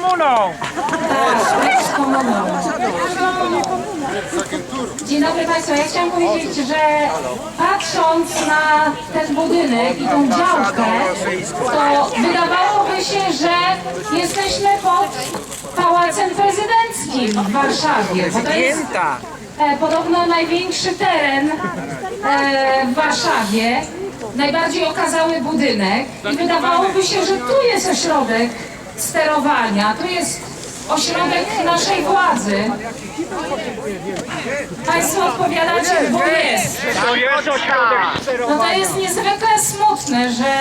komuną! z komuną. Dzień dobry Państwu. Ja chciałam powiedzieć, że patrząc na ten budynek i tą działkę, to wydawałoby się, że jesteśmy pod Pałacem Prezydenckim w Warszawie. Bo to jest e, podobno największy teren e, w Warszawie, najbardziej okazały budynek i wydawałoby się, że tu jest ośrodek sterowania, tu jest ośrodek naszej władzy. Państwo odpowiadacie, bo jest. To jest ośrodek No to jest niezwykle smutne, że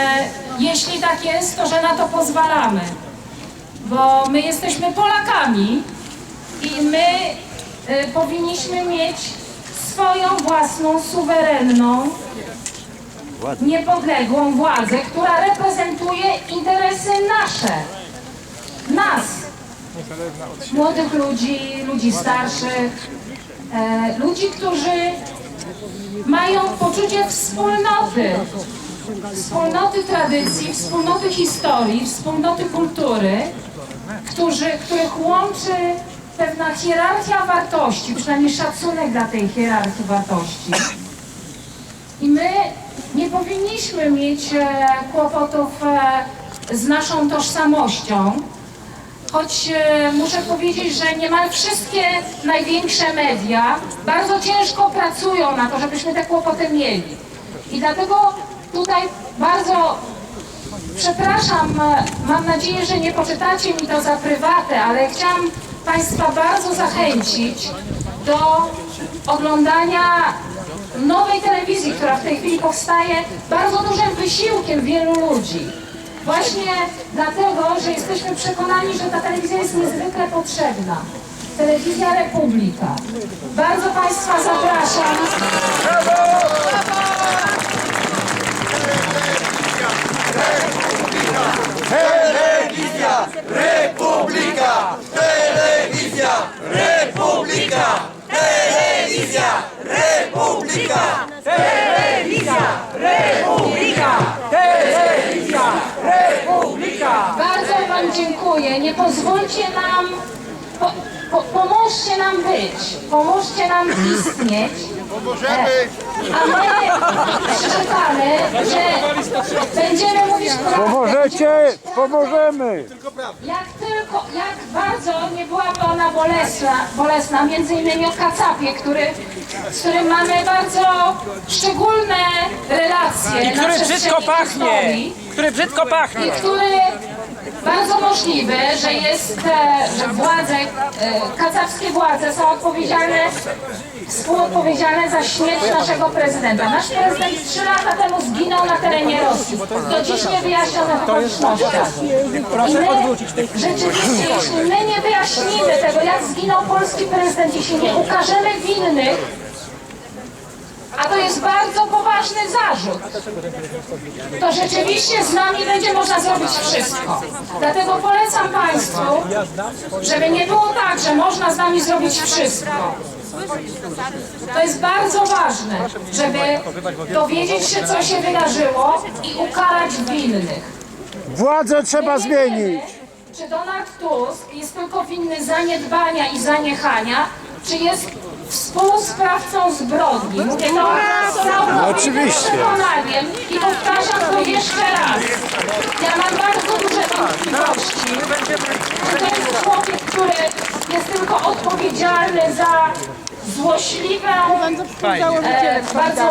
jeśli tak jest, to że na to pozwalamy. Bo my jesteśmy Polakami i my y, powinniśmy mieć swoją własną, suwerenną, niepodległą władzę, która reprezentuje interesy nasze. Nas. Młodych ludzi, ludzi starszych, e, ludzi, którzy mają poczucie wspólnoty. Wspólnoty tradycji, wspólnoty historii, wspólnoty kultury, którzy, których łączy pewna hierarchia wartości, przynajmniej szacunek dla tej hierarchii wartości. I my nie powinniśmy mieć e, kłopotów e, z naszą tożsamością, choć e, muszę powiedzieć, że niemal wszystkie największe media bardzo ciężko pracują na to, żebyśmy te kłopoty mieli. I dlatego tutaj bardzo przepraszam, e, mam nadzieję, że nie poczytacie mi to za prywatę, ale chciałam Państwa bardzo zachęcić do oglądania nowej telewizji, która w tej chwili powstaje bardzo dużym wysiłkiem wielu ludzi. Właśnie dlatego, że jesteśmy przekonani, że ta telewizja jest niezwykle potrzebna. Telewizja Republika. Bardzo Państwa zapraszam. Telewizja Republika! Telewizja Republika! Telewizja Republika! Telewizja Republika! Telewizja Republika! Bardzo Dziękuję. Nie pozwólcie nam, po, po, pomóżcie nam być, pomóżcie nam istnieć. Pomożemy! A my czekamy, że będziemy mówić prawdę. Pomożecie? Pomożemy! Jak tylko, jak bardzo nie byłaby ona bolesna, bolesna między innymi o Kacapie, który, z którym mamy bardzo szczególne relacje I który przestrzeni brzydko pachnie! historii. Który brzydko i pachnie! który bardzo możliwe, że jest, e, że władze, e, kacapskie władze są odpowiedzialne, współodpowiedzialne za śmierć naszego prezydenta. Nasz prezydent trzy lata temu zginął na terenie Rosji. Do dziś nie wyjaśniono okolicznościach. My, rzeczywiście, jeśli my nie wyjaśnimy tego, jak zginął polski prezydent, jeśli nie ukażemy winnych, a to jest bardzo poważny zarzut, to rzeczywiście z nami będzie można zrobić wszystko. Dlatego polecam Państwu, żeby nie było tak, że można z nami zrobić wszystko. To jest bardzo ważne, żeby dowiedzieć się, co się wydarzyło i ukarać winnych. Władzę trzeba My nie wiemy, zmienić! Czy Donald Tusk jest tylko winny zaniedbania i zaniechania, czy jest współsprawcą zbrodni? Mówię to całkowitym oczywiście. przekonaniem i powtarzam to jeszcze raz. Ja mam bardzo duże wątpliwości, czy to jest człowiek, który jest tylko odpowiedzialny za złośliwą, e, bardzo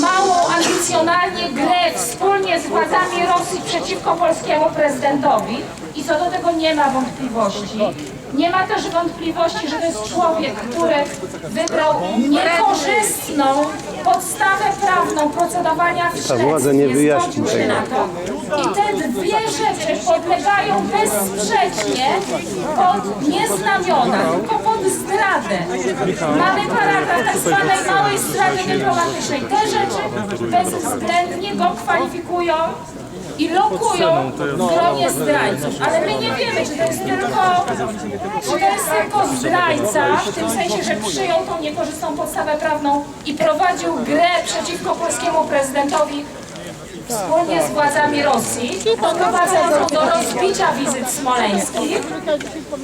małą, ambicjonalnie grę wspólnie z władzami Rosji przeciwko polskiemu prezydentowi i co do tego nie ma wątpliwości. Nie ma też wątpliwości, że to jest człowiek, który wybrał niekorzystną podstawę prawną procedowania w śledztwie. władza nie wyjaśni tego. na to. I te dwie rzeczy podlegają bezsprzecznie pod nie znamiona, tylko pod zdradę. Mamy paragraf tak zwanej małej zdrady dyplomatycznej. Te rzeczy bezwzględnie go kwalifikują i lokują w gronie zdrajców. Ale my nie wiemy, czy to jest tylko, czy to jest tylko zdrajca, w tym sensie, że przyjął tą niekorzystną podstawę prawną i prowadził grę przeciwko polskiemu prezydentowi wspólnie z władzami Rosji doprowadzają do rozbicia wizyt smoleńskich?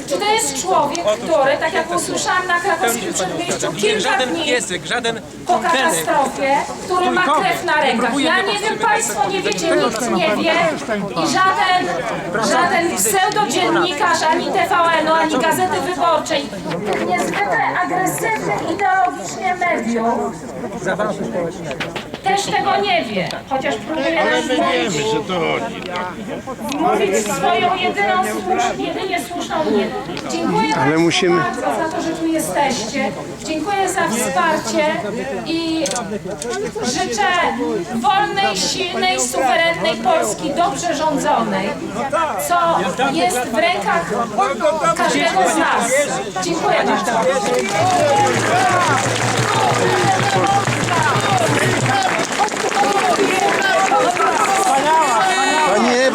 Czy to jest człowiek, który, tak jak usłyszałam na krakowskim przedmieściu kilka żaden dni piesek, żaden po katastrofie, który ma krew na rękach. Ja nie wiem, Państwo nie wiecie, nikt nie wie i żaden, żaden pseudodziennikarz, ani TVN-u, ani Gazety Wyborczej, niezwykle agresywnych ideologicznie mediów, też tego nie wie, chociaż próbuje nam mówić, mówić swoją jedyną słusz, jedynie słuszną linię. Dziękuję Ale musimy- bardzo za to, że tu jesteście. Dziękuję za wsparcie i życzę wolnej, silnej, suwerennej Polski, dobrze rządzonej, co jest w rękach każdego z nas. Dziękuję bardzo.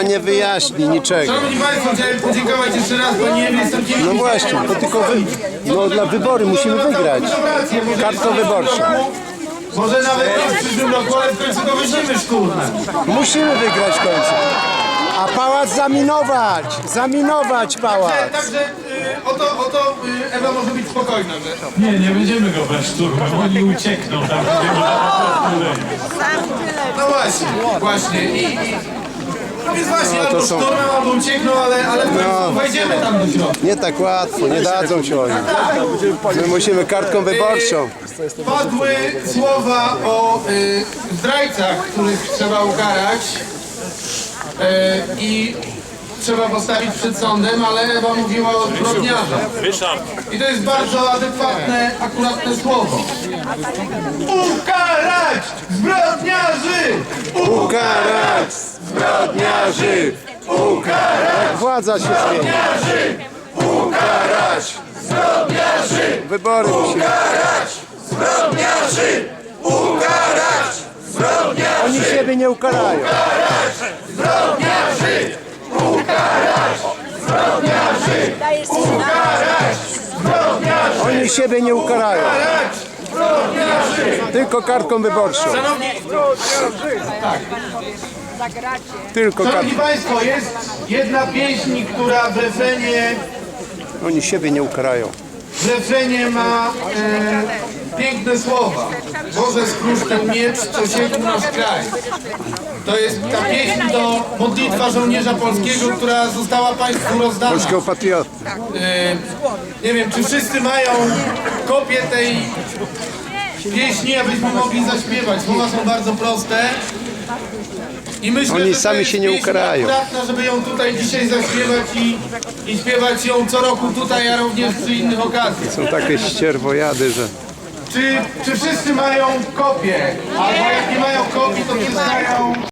władza nie wyjaśni niczego. Szanowni Państwo, chciałem podziękować jeszcze raz Pani Ewie, jestem dzięki. No właśnie, to tylko wy, no dla wybory musimy wygrać. Kartą wyborczą. Może nawet w przyszłym roku, ale w końcu to weźmiemy szturmem. Musimy wygrać w końcu. A pałac zaminować! Zaminować pałac! Także y, oto, oto y, Ewa może być spokojna, że Nie, nie będziemy go brać szturmem, oni uciekną tam, będziemy No właśnie, właśnie. I, i, no więc właśnie, No, to albo są- albo uciekną, ale, ale końcu No. wejdziemy tam do środka. Nie tak łatwo, nie dadzą się oni. My musimy kartką wyborczą. Padły słowa o y, zdrajcach, których trzeba ukarać y, i trzeba postawić przed sądem, ale Ewa mówiła o zbrodniarzach. I to jest bardzo adekwatne, akuratne słowo. Ukarać zbrodniarzy! Ukarać zbrodniarzy! Ukarać! Władza się zmieni. Ukarać zbrodniarzy! Wybory musimy. Zbrodniarzy! Ukarać zbrodniarzy! Oni siebie nie ukarają. Zbrodniarzy! Ukarać zbrodniarzy! Ukarać zbrodniarzy! Oni siebie nie ukarają. Ukarać zbrodniarzy! Tylko kartką wyborczą. Tylko Szanowni kartką. Państwo, jest jedna pieśń, która w refrenie, Oni siebie nie ukarają. w refrenie ma e, piękne słowa. Boże skróż ten miecz, co sięgł nasz kraj. To jest ta pieśń do modlitwa żołnierza polskiego, która została Państwu rozdana. Polskiego patrioty. E, nie wiem, czy wszyscy mają kopię tej pieśni, abyśmy mogli zaśpiewać. Słowa są bardzo proste. I myślę, Oni że to sami jest się nie pieśń akuratna, żeby ją tutaj dzisiaj zaśpiewać i, i śpiewać ją co roku tutaj, a również przy innych okazjach. Są takie ścierwojady, że... Czy, czy wszyscy mają kopię? Albo jak nie mają kopii, to nie znają